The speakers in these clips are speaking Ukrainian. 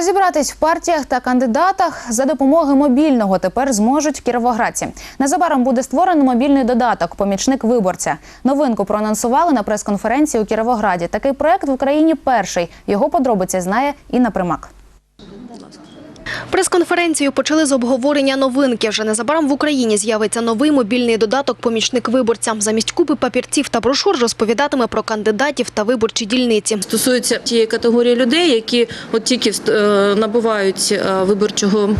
Розібратись в партіях та кандидатах за допомогою мобільного тепер зможуть кіровоградці. Незабаром буде створено мобільний додаток Помічник виборця. Новинку проанонсували на прес-конференції у Кіровограді. Такий проект в Україні перший. Його подробиці знає Інна Примак. Прес-конференцію почали з обговорення новинки. Вже незабаром в Україні з'явиться новий мобільний додаток «Помічник виборця». Замість купи папірців та брошур розповідатиме про кандидатів та виборчі дільниці. стосується тієї категорії людей, які от тільки е, набувають е, виборчого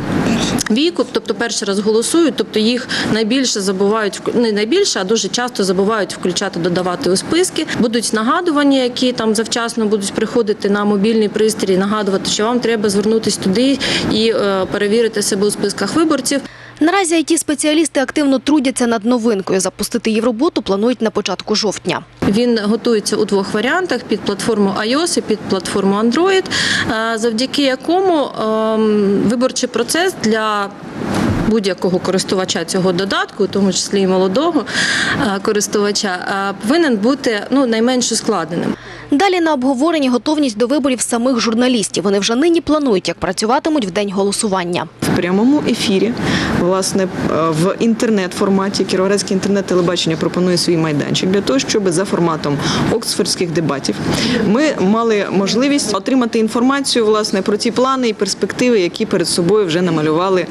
віку, тобто перший раз голосують, тобто їх найбільше забувають не найбільше, а дуже часто забувають включати, додавати у списки. Будуть нагадування, які там завчасно будуть приходити на мобільний пристрій, нагадувати, що вам треба звернутися туди і перевірити себе у списках виборців. Наразі IT-спеціалісти активно трудяться над новинкою. Запустити її в роботу планують на початку жовтня. Він готується у двох варіантах під платформу iOS і під платформу Android, е, завдяки якому ем, виборчий процес для будь-якого користувача цього додатку, у тому числі і молодого е, користувача, е, повинен бути ну найменш ускладненим. Далі на обговоренні готовність до виборів самих журналістів. Вони вже нині планують, як працюватимуть в день голосування. Прямому ефірі, власне, е, в інтернет-форматі. Кіровоградське інтернет-телебачення пропонує свій майданчик для того, щоб за форматом оксфордських дебатів ми мали можливість отримати інформацію власне про ті плани і перспективи, які перед собою вже намалювали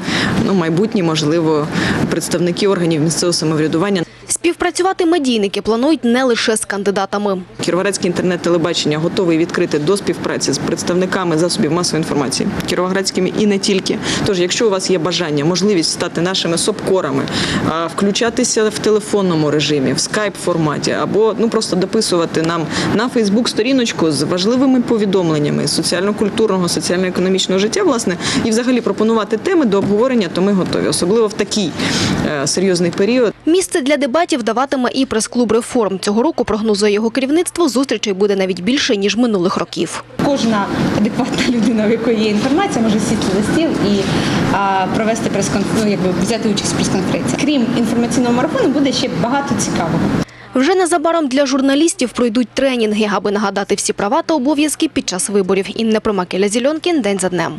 ну, майбутні, можливо, представники органів місцевого самоврядування. Співпрацювати медійники планують не лише з кандидатами. Кіровоградське інтернет-телебачення готовий відкрити до співпраці з представниками засобів масової інформації, кіровоградськими і не тільки. Тож, якщо у вас є бажання, можливість стати нашими сопкорами, включатися в телефонному режимі, в скайп форматі, або ну просто дописувати нам на Фейсбук сторіночку з важливими повідомленнями соціально-культурного, соціально-економічного життя, власне, і взагалі пропонувати теми до обговорення, то ми готові, особливо в такий е, серйозний період. Місце для дебатів даватиме і прес-клуб «Реформ». Цього року, прогнозує його керівництво, зустрічей буде навіть більше, ніж минулих років. Кожна адекватна людина, у якої є інформація, може сісти за стіл і провести прес ну, якби взяти участь в прес-конференції. Крім інформаційного марафону, буде ще багато цікавого. Вже незабаром для журналістів пройдуть тренінги, аби нагадати всі права та обов'язки під час виборів. Інна Промакеля Зільонкін. День за днем.